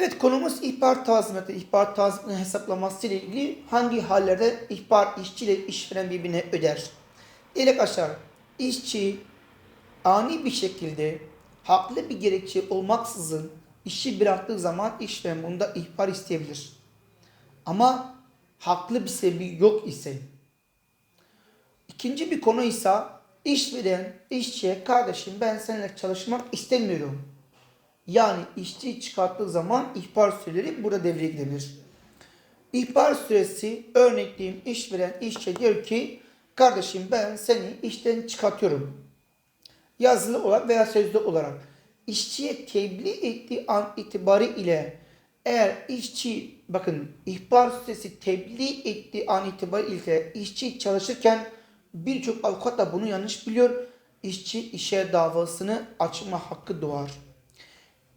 Evet konumuz ihbar tazminatı. İhbar tazminatının hesaplaması ile ilgili hangi hallerde ihbar işçi ile işveren birbirine öder? İlk aşağı işçi ani bir şekilde haklı bir gerekçe olmaksızın işi bıraktığı zaman işveren bunda ihbar isteyebilir. Ama haklı bir sebebi yok ise. İkinci bir konu ise işveren işçiye kardeşim ben seninle çalışmak istemiyorum. Yani işçi çıkarttığı zaman ihbar süreleri burada devreye girebilir. İhbar süresi örnekleyeyim işveren işçi diyor ki kardeşim ben seni işten çıkartıyorum. Yazılı olarak veya sözlü olarak işçiye tebliğ ettiği an itibariyle eğer işçi bakın ihbar süresi tebliğ ettiği an itibariyle işçi çalışırken birçok avukat da bunu yanlış biliyor. İşçi işe davasını açma hakkı doğar.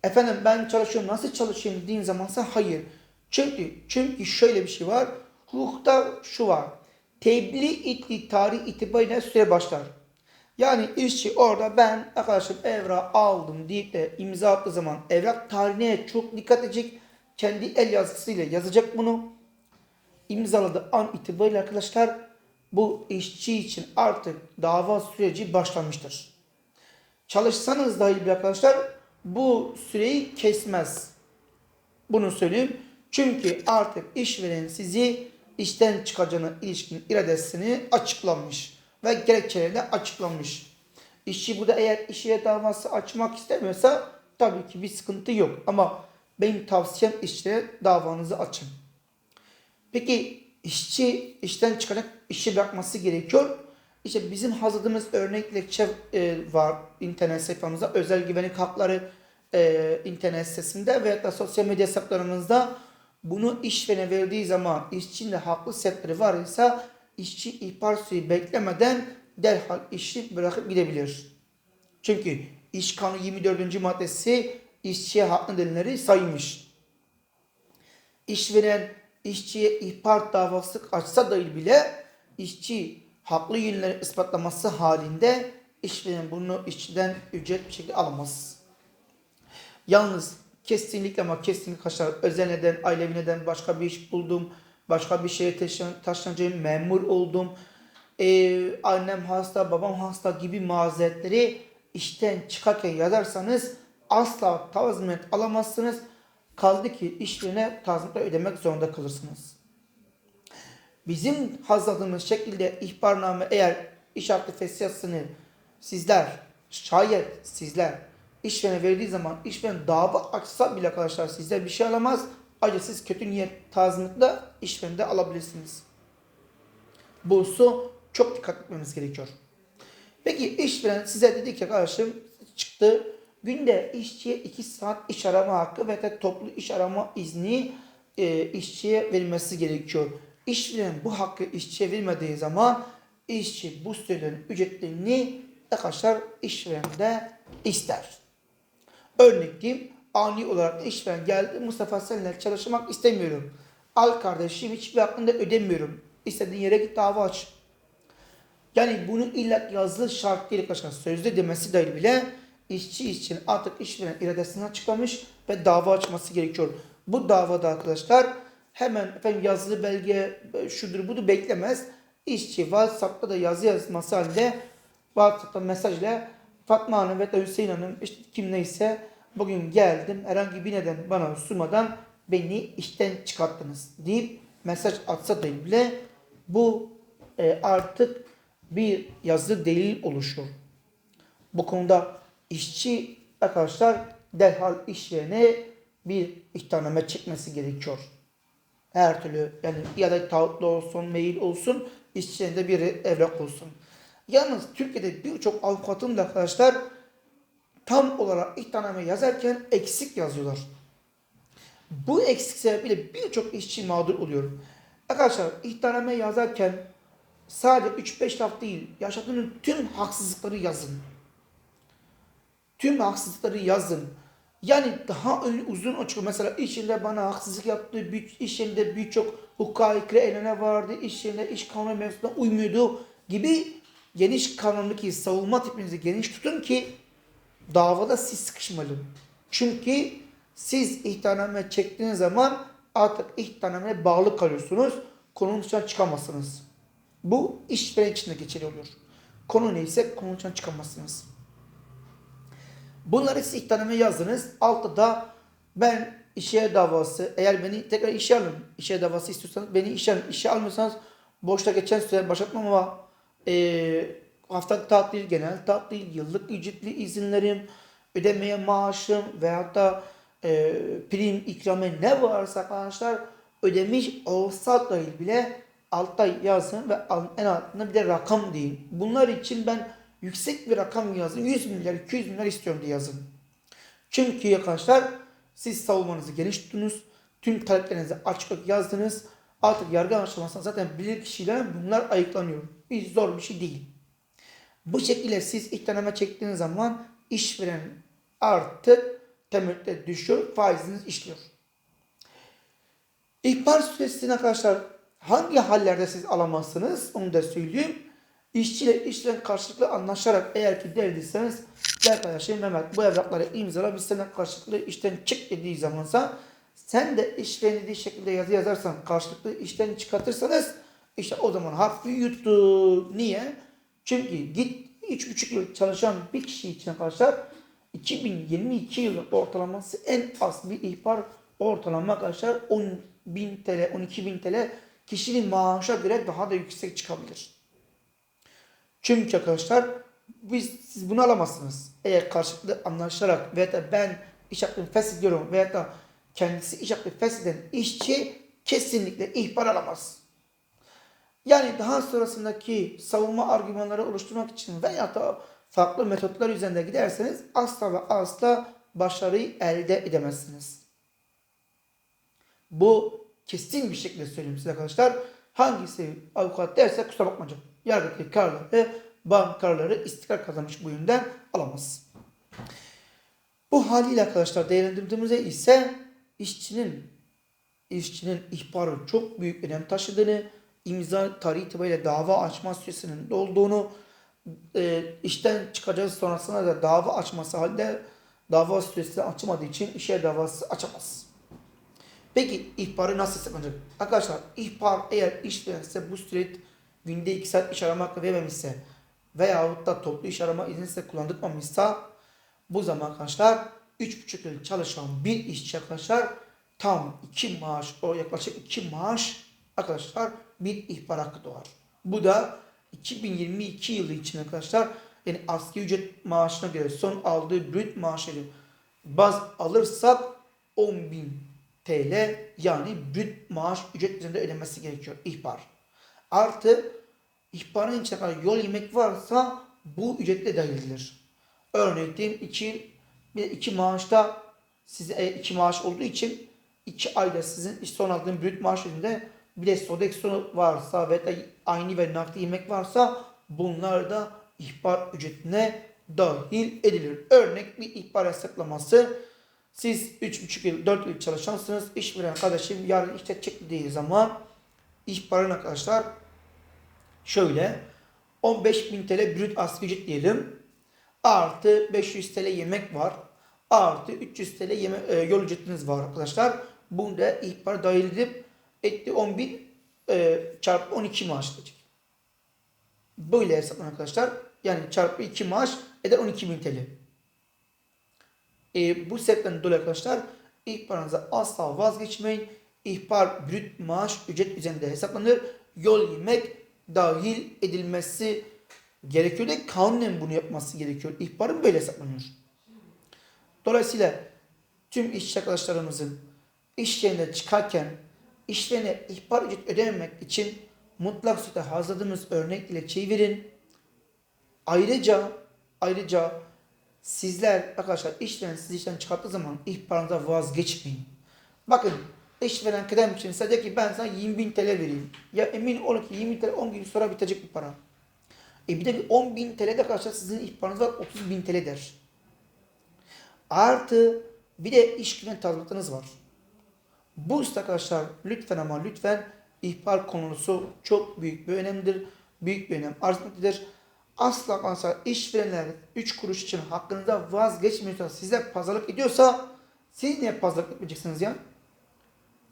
Efendim ben çalışıyorum nasıl çalışayım dediğin zamansa hayır. Çünkü çünkü şöyle bir şey var. Hukukta şu var. Tebliğ ettiği tarih itibariyle süre başlar. Yani işçi orada ben arkadaşım evrak aldım deyip de imza attığı zaman evrak tarihine çok dikkat edecek. Kendi el yazısıyla yazacak bunu. İmzaladığı an itibariyle arkadaşlar bu işçi için artık dava süreci başlamıştır. Çalışsanız dahi arkadaşlar bu süreyi kesmez. Bunu söyleyeyim. Çünkü artık işveren sizi işten çıkacağına ilişkin iradesini açıklamış ve gerekçeleri de açıklamış. İşçi burada eğer işe davası açmak istemiyorsa tabii ki bir sıkıntı yok. Ama benim tavsiyem işçilere davanızı açın. Peki işçi işten çıkacak işi bırakması gerekiyor. İşte bizim hazırladığımız örnek lekçe e, var internet sayfamızda. Özel güvenlik hakları e, internet sitesinde veya da sosyal medya hesaplarımızda bunu işverene verdiği zaman işçinin de haklı sebepleri var ise işçi ihbar süreyi beklemeden derhal işi bırakıp gidebilir. Çünkü İş Kanunu 24. maddesi işçiye haklı nedenleri saymış. İşveren işçiye ihbar davası açsa dahi bile işçi haklı yönleri ispatlaması halinde işveren bunu işçiden ücret bir şekilde alamaz. Yalnız kesinlikle ama kesinlikle kaçar. Özel neden, ailevi neden başka bir iş buldum. Başka bir şeye taşın, taşınacağım, memur oldum. Ee, annem hasta, babam hasta gibi mazeretleri işten çıkarken yazarsanız asla tazminat alamazsınız. Kaldı ki işverene tazminat ödemek zorunda kalırsınız. Bizim hazırladığımız şekilde ihbarname eğer iş hakkı fesiyasını sizler, şayet sizler işverene verdiği zaman işveren dava açsa bile arkadaşlar sizler bir şey alamaz. Ayrıca siz kötü niyet tazminatla işverende alabilirsiniz. Bu su çok dikkat etmemiz gerekiyor. Peki işveren size dedi ki arkadaşım çıktı. Günde işçiye 2 saat iş arama hakkı ve de toplu iş arama izni e, işçiye verilmesi gerekiyor. İşveren bu hakkı işçiye vermediği zaman işçi bu sürelerin ücretlerini arkadaşlar işverende ister. Örnek diyeyim ani olarak işveren geldi Mustafa seninle çalışmak istemiyorum. Al kardeşim hiçbir hakkında ödemiyorum. İstediğin yere git dava aç. Yani bunu illa yazılı şart değil arkadaşlar. Sözde demesi dahi bile işçi için artık işveren iradesini açıklamış ve dava açması gerekiyor. Bu davada arkadaşlar hemen efendim yazılı belge şudur budur beklemez. İşçi WhatsApp'ta da yazı yazması halinde WhatsApp'ta mesajla Fatma Hanım ve Hüseyin Hanım işte kim neyse bugün geldim herhangi bir neden bana sunmadan beni işten çıkarttınız deyip mesaj atsa da bile bu e, artık bir yazı delil oluşur. Bu konuda işçi arkadaşlar derhal iş yerine bir ihtarname çekmesi gerekiyor. Her türlü yani ya da tağutlu olsun, mail olsun, işçinin bir evrak olsun. Yalnız Türkiye'de birçok avukatın da arkadaşlar tam olarak ihtarname yazarken eksik yazıyorlar. Bu eksik sebebiyle birçok işçi mağdur oluyor. Arkadaşlar ihtarname yazarken sadece 3-5 laf değil, yaşadığınız tüm haksızlıkları yazın. Tüm haksızlıkları yazın. Yani daha uzun açık mesela iş yerinde bana haksızlık yaptı, iş yerinde birçok hukuka aykırı eyleme vardı, iş yerinde iş kanunu mevzusuna uymuyordu gibi geniş kanundaki savunma tipinizi geniş tutun ki davada siz sıkışmayın. Çünkü Siz ihtarname çektiğiniz zaman artık ihtarnameye bağlı kalıyorsunuz. Konunun dışına çıkamazsınız. Bu işveren için de geçerli oluyor. Konu neyse konunun dışına çıkamazsınız. Bunları siz ihtarnameye yazdınız. Altta da ben işe davası eğer beni tekrar işe alın. işe davası istiyorsanız beni işe alın. İşe almıyorsanız boşta geçen süre başlatmama e, haftalık tatil, genel tatil, yıllık ücretli izinlerim, ödemeye maaşım veyahut da e, prim, ikramiye ne varsa arkadaşlar ödemiş olsa dahi bile altta yazın ve en altında bir de rakam deyin. Bunlar için ben yüksek bir rakam yazın. 100 milyar, 200 milyar istiyorum diye yazın. Çünkü arkadaşlar siz savunmanızı geniş. Tüm taleplerinizi açık yazdınız. Artık yargı aşamasında zaten bilir kişiler bunlar ayıklanıyor. Bir zor bir şey değil. Bu şekilde siz ihtarname çektiğiniz zaman işveren artık temettüde düşüyor, faiziniz işliyor. İhbar süresini arkadaşlar hangi hallerde siz alamazsınız onu da söyleyeyim. İşçiyle işveren karşılıklı anlaşarak eğer ki derdiyseniz "Gel arkadaşım Mehmet bu evrakları imzala biz senden karşılıklı işten çık dediği zamansa sen de işveren dediği şekilde yazı yazarsan karşılıklı işten çıkartırsanız işte o zaman hakkı yuttu. Niye? Çünkü git 3,5 yıl çalışan bir kişi için arkadaşlar 2022 yılı ortalaması en az bir ihbar ortalama arkadaşlar 10 bin TL, 12 bin TL kişinin maaşa göre daha da yüksek çıkabilir. Çünkü arkadaşlar biz siz bunu alamazsınız. Eğer karşılıklı anlaşarak veya da ben iş hakkını feshediyorum veya da kendisi iş hakkını fesheden işçi kesinlikle ihbar alamaz. Yani daha sonrasındaki savunma argümanları oluşturmak için veya da farklı metotlar üzerinde giderseniz asla ve asla başarıyı elde edemezsiniz. Bu kesin bir şekilde söyleyeyim size arkadaşlar. Hangisi avukat derse kusura bakmayacağım. Yargıtay kararları, bank kararları istikrar kazanmış bu yönden alamaz. Bu haliyle arkadaşlar değerlendirdiğimizde ise işçinin işçinin ihbarı çok büyük önem taşıdığını, imza tarihi itibariyle dava açma süresinin dolduğunu, e, işten çıkacağı sonrasında da dava açması halde dava süresi açmadığı için işe davası açamaz. Peki ihbarı nasıl saklanacak? Arkadaşlar ihbar eğer işveren size bu süre günde 2 saat iş arama hakkı vermemişse veyahut da toplu iş arama izni size kullandırmamışsa bu zaman arkadaşlar 3,5 yıl çalışan bir işçi arkadaşlar tam 2 maaş o yaklaşık 2 maaş arkadaşlar bir ihbar hakkı doğar. Bu da 2022 yılı için arkadaşlar yani asgari ücret maaşına göre son aldığı brüt maaşını baz alırsak 10.000 TL yani brüt maaş ücret üzerinde ödenmesi gerekiyor ihbar. Artı ihbarın içine yol yemek varsa bu ücretle dahil edilir. Örneğin diyelim iki, bir iki maaşta size e, iki maaş olduğu için iki ayda sizin iş son aldığın brüt maaş üzerinde bir de sodeksiyonu varsa ve de aynı ve nakdi yemek varsa bunlar da ihbar ücretine dahil edilir. Örnek bir ihbar hesaplaması siz 3,5 yıl 4 yıl çalışansınız. İşveren arkadaşım yarın işte çektiği zaman ihbarın arkadaşlar şöyle 15.000 TL brüt asgari ücret diyelim. Artı 500 TL yemek var. Artı 300 TL yeme, e, yol ücretiniz var arkadaşlar. Bunda ihbar dahil edip etti 10.000 e, çarpı 12 maaş edecek. Böyle hesaplanır arkadaşlar. Yani çarpı 2 maaş eder 12.000 TL. E, bu sebepten dolayı arkadaşlar ihbarınıza asla vazgeçmeyin. İhbar brüt maaş ücret üzerinde hesaplanır. Yol yemek dahil edilmesi gerekiyor da kanunen bunu yapması gerekiyor. İhbarın böyle hesaplanıyor. Dolayısıyla tüm işçi arkadaşlarımızın iş yerine çıkarken işlerine ihbar ücret ödememek için mutlak surette hazırladığımız örnek dilekçeyi verin. Ayrıca ayrıca sizler arkadaşlar işveren sizi işten çıkarttığı zaman ihbarınıza vazgeçmeyin. Bakın işveren kıdem için size ki ben sana 20 bin TL vereyim. Ya emin olun ki 20 TL 10 gün sonra bitecek bir para. E bir de bir 10 bin TL de arkadaşlar sizin ihbarınız var 30 bin TL der. Artı bir de iş güven tazminatınız var. Bu işte arkadaşlar lütfen ama lütfen ihbar konusu çok büyük bir önemlidir. Büyük bir önem arz etmektedir. Asla arkadaşlar işverenler 3 kuruş için hakkınızda vazgeçmiyorsa size pazarlık ediyorsa Siz niye pazarlık etmeyeceksiniz ya?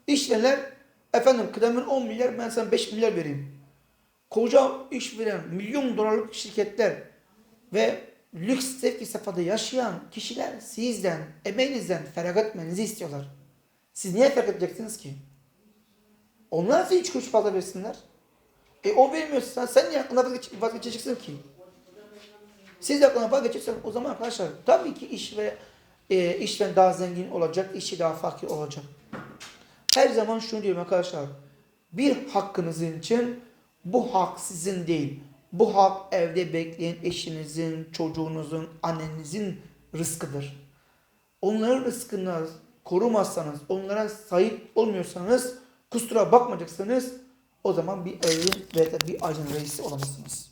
İşverenler efendim kıdemir 10 milyar ben sana 5 milyar vereyim. Koca işveren milyon dolarlık şirketler ve lüks zevk safhada yaşayan kişiler sizden, emeğinizden feragat etmenizi istiyorlar. Siz niye feragat edeceksiniz ki? Onlar size 3 kuruş fazla versinler. E o vermiyorsa sen niye aklına vazgeç- vazgeçeceksin ki? Siz de aklına vazgeçersen o zaman arkadaşlar tabii ki iş ve e, işten daha zengin olacak, işi daha fakir olacak. Her zaman şunu diyorum arkadaşlar. Bir hakkınızın için bu hak sizin değil. Bu hak evde bekleyen eşinizin, çocuğunuzun, annenizin rızkıdır. Onların rızkını korumazsanız, onlara sahip olmuyorsanız, kusura bakmayacaksınız, o zaman bir evin veya da bir ailenin reisi olamazsınız.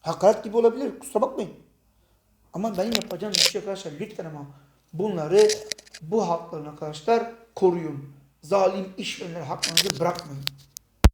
Hakaret gibi olabilir, kusura bakmayın. Ama benim yapacağım bir şey arkadaşlar lütfen ama bunları bu haklarını arkadaşlar koruyun. Zalim işverenler haklarınızı bırakmayın.